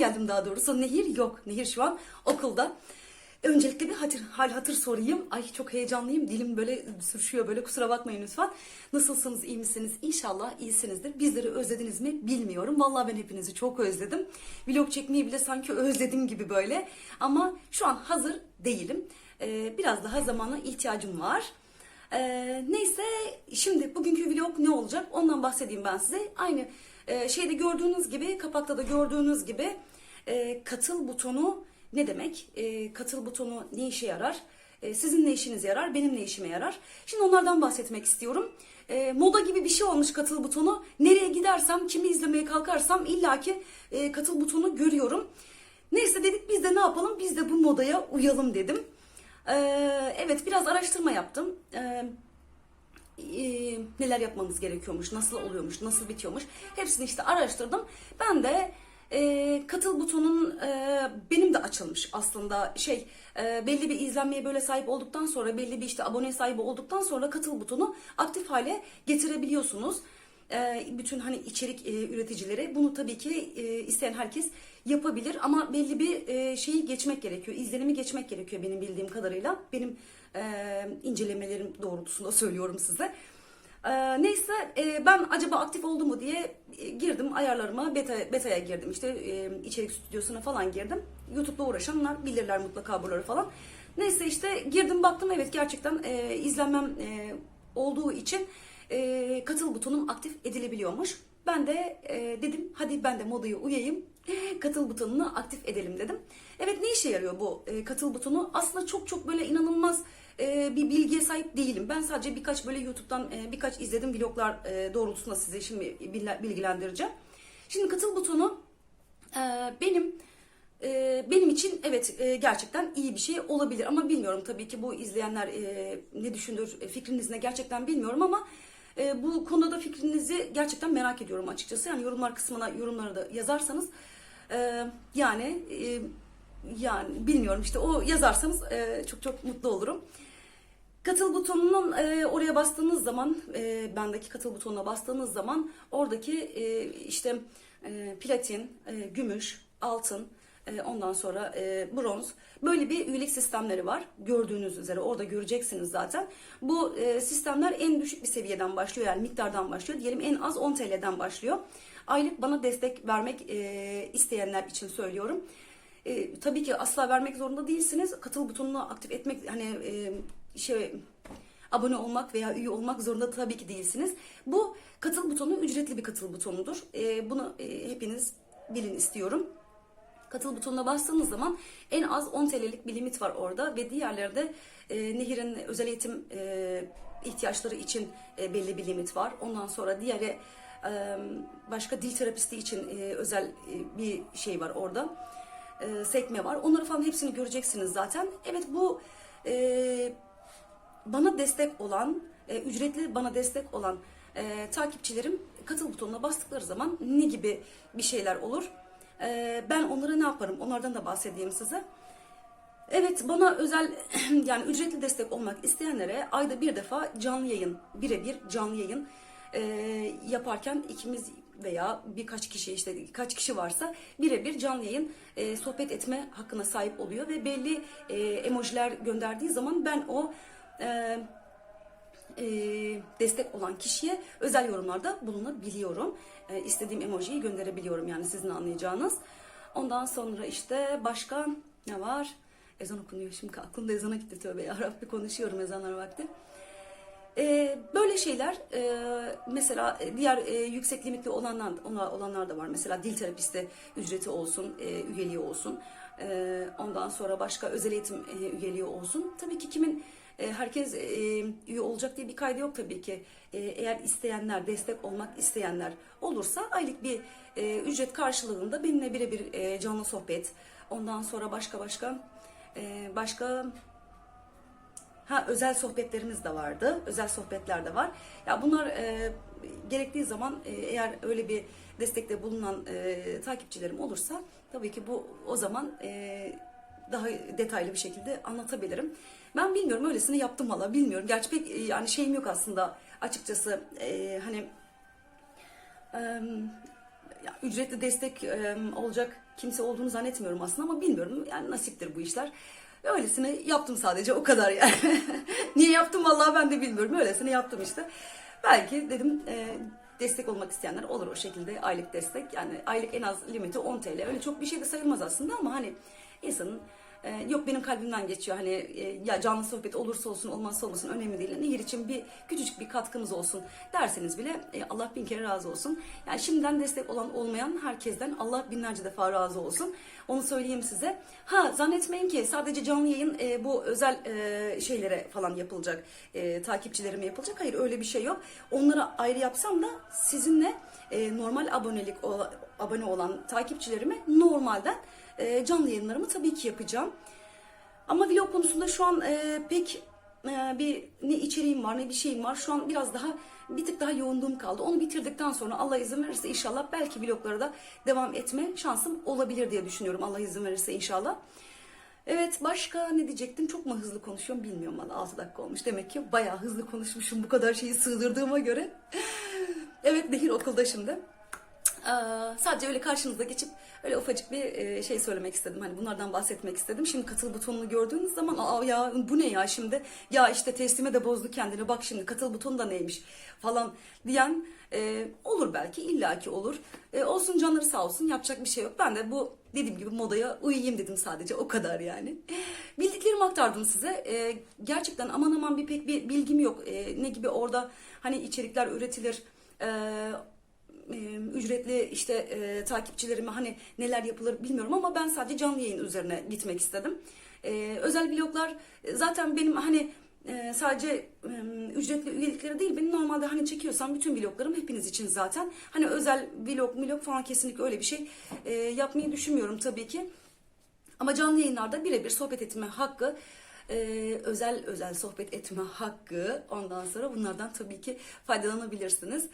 geldim daha doğrusu. Nehir yok. Nehir şu an okulda. Öncelikle bir hatır, hal hatır sorayım. Ay çok heyecanlıyım. Dilim böyle sürüşüyor böyle kusura bakmayın lütfen. Nasılsınız, iyi misiniz? İnşallah iyisinizdir. Bizleri özlediniz mi bilmiyorum. Vallahi ben hepinizi çok özledim. Vlog çekmeyi bile sanki özledim gibi böyle. Ama şu an hazır değilim. Ee, biraz daha zamana ihtiyacım var. Ee, neyse şimdi bugünkü vlog ne olacak ondan bahsedeyim ben size. Aynı e, şeyde gördüğünüz gibi kapakta da gördüğünüz gibi e, katıl butonu ne demek? E, katıl butonu ne işe yarar? E, sizin ne işinize yarar? Benim ne işime yarar? Şimdi onlardan bahsetmek istiyorum. E, moda gibi bir şey olmuş katıl butonu. Nereye gidersem, kimi izlemeye kalkarsam illaki e, katıl butonu görüyorum. Neyse dedik biz de ne yapalım? Biz de bu modaya uyalım dedim. E, evet biraz araştırma yaptım. E, e, neler yapmamız gerekiyormuş, nasıl oluyormuş, nasıl bitiyormuş. Hepsini işte araştırdım. Ben de e, katıl butonun e, benim de açılmış aslında şey e, belli bir izlenmeye böyle sahip olduktan sonra belli bir işte abone sahibi olduktan sonra katıl butonu aktif hale getirebiliyorsunuz. E, bütün hani içerik e, üreticileri bunu tabii ki e, isteyen herkes yapabilir ama belli bir e, şeyi geçmek gerekiyor. izlenimi geçmek gerekiyor benim bildiğim kadarıyla. Benim e, incelemelerim doğrultusunda söylüyorum size. Ee, neyse e, ben acaba aktif oldu mu diye e, girdim ayarlarıma beta, beta'ya girdim işte e, içerik stüdyosuna falan girdim. YouTube'la uğraşanlar bilirler mutlaka buraları falan. Neyse işte girdim baktım evet gerçekten e, izlenmem e, olduğu için e, katıl butonum aktif edilebiliyormuş. Ben de e, dedim hadi ben de modaya uyayım katıl butonunu aktif edelim dedim. Evet ne işe yarıyor bu e, katıl butonu? Aslında çok çok böyle inanılmaz e, bir bilgiye sahip değilim. Ben sadece birkaç böyle YouTube'dan e, birkaç izledim vloglar e, doğrultusunda size şimdi bilgilendireceğim. Şimdi katıl butonu e, benim e, benim için evet e, gerçekten iyi bir şey olabilir ama bilmiyorum tabii ki bu izleyenler e, ne düşünür e, fikriniz ne gerçekten bilmiyorum ama e, bu konuda fikrinizi gerçekten merak ediyorum açıkçası. Yani yorumlar kısmına yorumları da yazarsanız e, yani e, yani bilmiyorum işte o yazarsanız e, çok çok mutlu olurum. Katıl butonunun e, oraya bastığınız zaman, e, bendeki katıl butonuna bastığınız zaman oradaki e, işte e, platin, e, gümüş, altın, e, ondan sonra e, bronz böyle bir üyelik sistemleri var. Gördüğünüz üzere orada göreceksiniz zaten. Bu e, sistemler en düşük bir seviyeden başlıyor yani miktardan başlıyor. Diyelim en az 10 TL'den başlıyor. Aylık bana destek vermek e, isteyenler için söylüyorum. E, tabii ki asla vermek zorunda değilsiniz. Katıl butonunu aktif etmek hani e, şey abone olmak veya üye olmak zorunda tabii ki değilsiniz. Bu katıl butonu ücretli bir katıl butonudur. E, bunu e, hepiniz bilin istiyorum. Katıl butonuna bastığınız zaman en az 10 TL'lik bir limit var orada ve diğerlerde e, Nehir'in özel eğitim e, ihtiyaçları için e, belli bir limit var. Ondan sonra diğeri e, başka dil terapisti için e, özel e, bir şey var orada. E, sekme var. Onları falan hepsini göreceksiniz zaten. Evet bu e, bana destek olan, e, ücretli bana destek olan e, takipçilerim katıl butonuna bastıkları zaman ne gibi bir şeyler olur? E, ben onlara ne yaparım? Onlardan da bahsedeyim size. Evet bana özel yani ücretli destek olmak isteyenlere ayda bir defa canlı yayın, birebir canlı yayın e, yaparken ikimiz veya birkaç kişi işte kaç kişi varsa birebir canlı yayın e, sohbet etme hakkına sahip oluyor ve belli e, emojiler gönderdiği zaman ben o e, e, destek olan kişiye özel yorumlarda bulunabiliyorum. E, istediğim emojiyi gönderebiliyorum yani sizin anlayacağınız. Ondan sonra işte başka ne var? Ezan okunuyor şimdi aklımda ezana gitti tövbe ya Rabbi konuşuyorum ezanlar vakti. Ee, böyle şeyler e, mesela diğer e, yüksek limitli olanlar, olanlar da var. Mesela dil terapisti ücreti olsun, e, üyeliği olsun. E, ondan sonra başka özel eğitim e, üyeliği olsun. Tabii ki kimin e, herkes e, üye olacak diye bir kaydı yok tabii ki. E, eğer isteyenler, destek olmak isteyenler olursa aylık bir e, ücret karşılığında benimle birebir e, canlı sohbet. Ondan sonra başka başka e, başka Ha özel sohbetlerimiz de vardı. Özel sohbetler de var. Ya bunlar e, gerektiği zaman e, eğer öyle bir destekte bulunan e, takipçilerim olursa tabii ki bu o zaman e, daha detaylı bir şekilde anlatabilirim. Ben bilmiyorum öylesini yaptım valla bilmiyorum. Gerçi pek e, yani şeyim yok aslında açıkçası e, hani e, ücretli destek e, olacak kimse olduğunu zannetmiyorum aslında ama bilmiyorum. Yani nasiptir bu işler. Öylesine yaptım sadece o kadar yani. Niye yaptım vallahi ben de bilmiyorum. Öylesine yaptım işte. Belki dedim e, destek olmak isteyenler olur o şekilde aylık destek. Yani aylık en az limiti 10 TL. Öyle çok bir şey de sayılmaz aslında ama hani insanın e, yok benim kalbimden geçiyor hani e, ya canlı sohbet olursa olsun olmazsa olmasın önemli değil. Nehir için bir küçücük bir katkımız olsun derseniz bile e, Allah bin kere razı olsun. Yani şimdiden destek olan olmayan herkesten Allah binlerce defa razı olsun. Onu söyleyeyim size. Ha zannetmeyin ki sadece canlı yayın e, bu özel e, şeylere falan yapılacak. E, takipçilerime yapılacak. Hayır öyle bir şey yok. Onlara ayrı yapsam da sizinle e, normal abonelik abone olan takipçilerime normalden e, canlı yayınlarımı tabii ki yapacağım. Ama vlog konusunda şu an e, pek e, bir ne içeriğim var ne bir şeyim var. Şu an biraz daha bir tık daha yoğunluğum kaldı. Onu bitirdikten sonra Allah izin verirse inşallah belki vloglara da devam etme şansım olabilir diye düşünüyorum. Allah izin verirse inşallah. Evet başka ne diyecektim? Çok mu hızlı konuşuyorum bilmiyorum valla 6 dakika olmuş. Demek ki bayağı hızlı konuşmuşum bu kadar şeyi sığdırdığıma göre. evet Nehir okulda şimdi. Ee, sadece öyle karşınıza geçip öyle ufacık bir e, şey söylemek istedim. Hani bunlardan bahsetmek istedim. Şimdi katıl butonunu gördüğünüz zaman aa ya bu ne ya şimdi ya işte teslime de bozdu kendini bak şimdi katıl butonu da neymiş falan diyen e, olur belki illaki olur. E, olsun canları sağ olsun yapacak bir şey yok. Ben de bu dediğim gibi modaya uyuyayım dedim sadece o kadar yani. Bildiklerimi aktardım size. E, gerçekten aman aman bir pek bir bilgim yok. E, ne gibi orada hani içerikler üretilir. E, e, ücretli işte e, takipçilerime hani neler yapılır bilmiyorum ama ben sadece canlı yayın üzerine gitmek istedim. E, özel vloglar e, zaten benim hani e, sadece e, ücretli üyelikleri değil benim normalde hani çekiyorsam bütün vloglarım hepiniz için zaten. Hani özel vlog vlog falan kesinlikle öyle bir şey e, yapmayı düşünmüyorum tabii ki. Ama canlı yayınlarda birebir sohbet etme hakkı, e, özel özel sohbet etme hakkı ondan sonra bunlardan tabii ki faydalanabilirsiniz.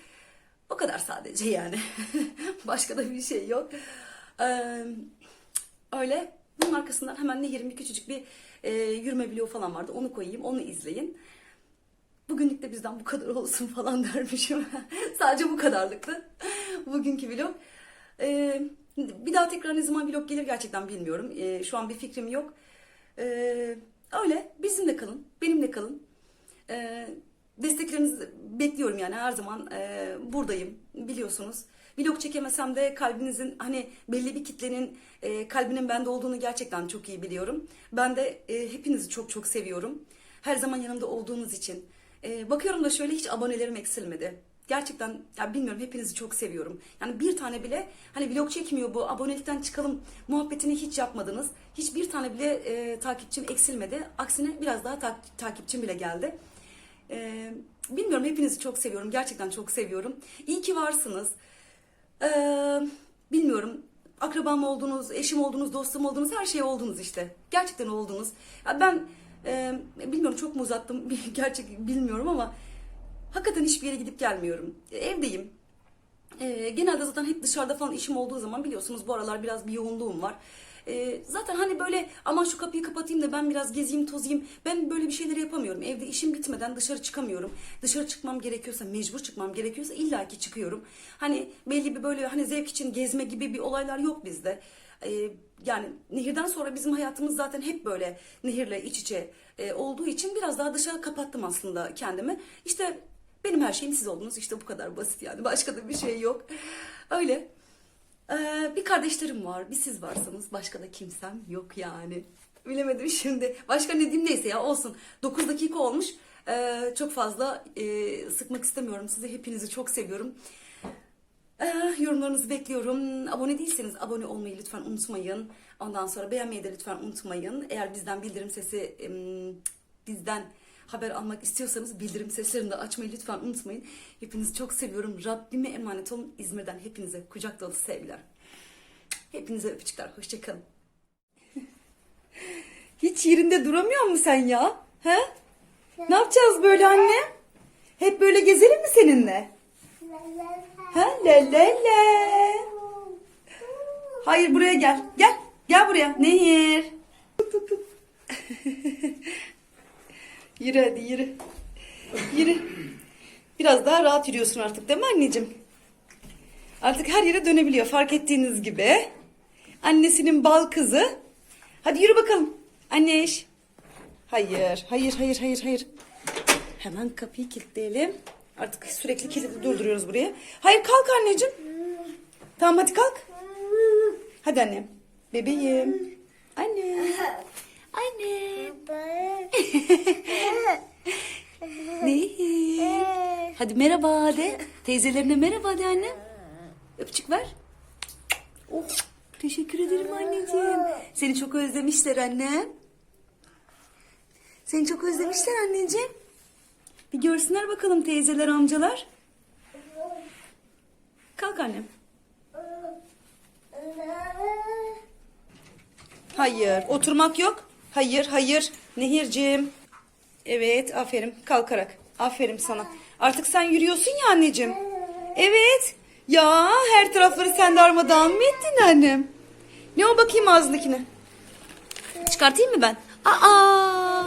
O kadar sadece yani. Başka da bir şey yok. Ee, öyle. Bunun arkasından hemen Nehir'in bir küçücük bir e, yürüme vlogu falan vardı. Onu koyayım, onu izleyin. Bugünlük de bizden bu kadar olsun falan dermişim. Sadece bu kadarlıktı. Bugünkü vlog. Ee, bir daha tekrar ne zaman vlog gelir gerçekten bilmiyorum. Ee, şu an bir fikrim yok. Ee, öyle. Bizimle kalın. Benimle kalın. Ee, desteklerinizi bekliyorum yani her zaman e, buradayım biliyorsunuz. Vlog çekemesem de kalbinizin hani belli bir kitlenin e, kalbinin bende olduğunu gerçekten çok iyi biliyorum. Ben de e, hepinizi çok çok seviyorum. Her zaman yanımda olduğunuz için. E, bakıyorum da şöyle hiç abonelerim eksilmedi. Gerçekten ya bilmiyorum hepinizi çok seviyorum. Yani bir tane bile hani vlog çekmiyor bu abonelikten çıkalım muhabbetini hiç yapmadınız. Hiçbir tane bile e, takipçim eksilmedi. Aksine biraz daha tak- takipçim bile geldi. Ee, bilmiyorum hepinizi çok seviyorum. Gerçekten çok seviyorum. İyi ki varsınız. Ee, bilmiyorum akrabam oldunuz, eşim oldunuz, dostum oldunuz, her şey oldunuz işte. Gerçekten oldunuz. Ya ben e, bilmiyorum çok mu uzattım gerçek bilmiyorum ama hakikaten hiçbir yere gidip gelmiyorum. Evdeyim. Ee, genelde zaten hep dışarıda falan işim olduğu zaman biliyorsunuz bu aralar biraz bir yoğunluğum var. Ee, zaten hani böyle aman şu kapıyı kapatayım da ben biraz gezeyim tozayım. Ben böyle bir şeyleri yapamıyorum. Evde işim bitmeden dışarı çıkamıyorum. Dışarı çıkmam gerekiyorsa mecbur çıkmam gerekiyorsa illaki çıkıyorum. Hani belli bir böyle hani zevk için gezme gibi bir olaylar yok bizde. Ee, yani nehirden sonra bizim hayatımız zaten hep böyle nehirle iç içe e, olduğu için biraz daha dışarı kapattım aslında kendimi. İşte benim her şeyim siz oldunuz. İşte bu kadar basit yani. Başka da bir şey yok. Öyle. Ee, bir kardeşlerim var. Bir siz varsınız. Başka da kimsem yok yani. Bilemedim şimdi. Başka ne diyeyim neyse ya olsun. 9 dakika olmuş. Ee, çok fazla e, sıkmak istemiyorum sizi. Hepinizi çok seviyorum. Ee, yorumlarınızı bekliyorum. Abone değilseniz abone olmayı lütfen unutmayın. Ondan sonra beğenmeyi de lütfen unutmayın. Eğer bizden bildirim sesi bizden haber almak istiyorsanız bildirim seslerini de açmayı lütfen unutmayın. Hepinizi çok seviyorum. Rabbime emanet olun. İzmir'den hepinize kucak dolusu sevgiler. Hepinize öpücükler. Hoşçakalın. Hiç yerinde duramıyor musun sen ya? He? Ne yapacağız böyle anne? Hep böyle gezelim mi seninle? Ha la la la. Hayır buraya gel. Gel. Gel buraya. Nehir. Yürü hadi yürü. Yürü. Biraz daha rahat yürüyorsun artık değil mi anneciğim? Artık her yere dönebiliyor fark ettiğiniz gibi. Annesinin bal kızı. Hadi yürü bakalım. Anneş. Hayır, hayır, hayır, hayır, hayır. Hemen kapıyı kilitleyelim. Artık sürekli kilidi durduruyoruz buraya. Hayır kalk anneciğim. Tamam hadi kalk. Hadi annem. Bebeğim. Anne. Anne. Ne? Hadi merhaba de. Teyzelerine merhaba de anne. Öpücük ver. Oh, teşekkür ederim anneciğim. Seni çok özlemişler anne. Seni çok özlemişler anneciğim. Bir görsünler bakalım teyzeler, amcalar. Kalk annem. Hayır, oturmak yok. Hayır, hayır. Nehirciğim. Evet, aferin. Kalkarak. Aferin sana. Artık sen yürüyorsun ya anneciğim. Evet. Ya her tarafları sen darmadağın mı ettin annem? Ne o bakayım ağzındakine? Çıkartayım mı ben? Aa!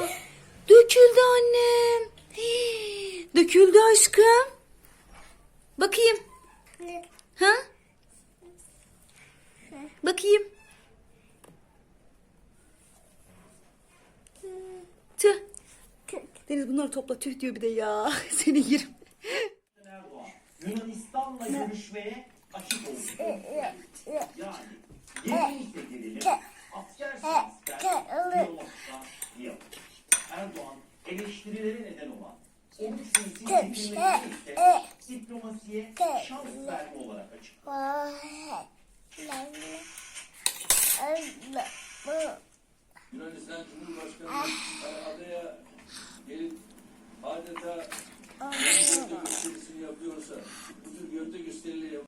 Döküldü annem. Döküldü aşkım. Bakayım. Ha? Bakayım. Tüh. Deniz bunları topla tüh diyor bir de ya. Seni yerim. Yunanistan'la görüşmeye açık oldu. Yani gerekirse gerilim, askerse asker, diyalogsa diyalog. Erdoğan eleştirilere neden olan oruç sinsi bitirmesini ise diplomasiye şans verme olarak açıkladı. Yunanistan Cumhurbaşkanı adaya gelip adeta gövde gösterisini yapıyorsa, bu tür gövde gösterileri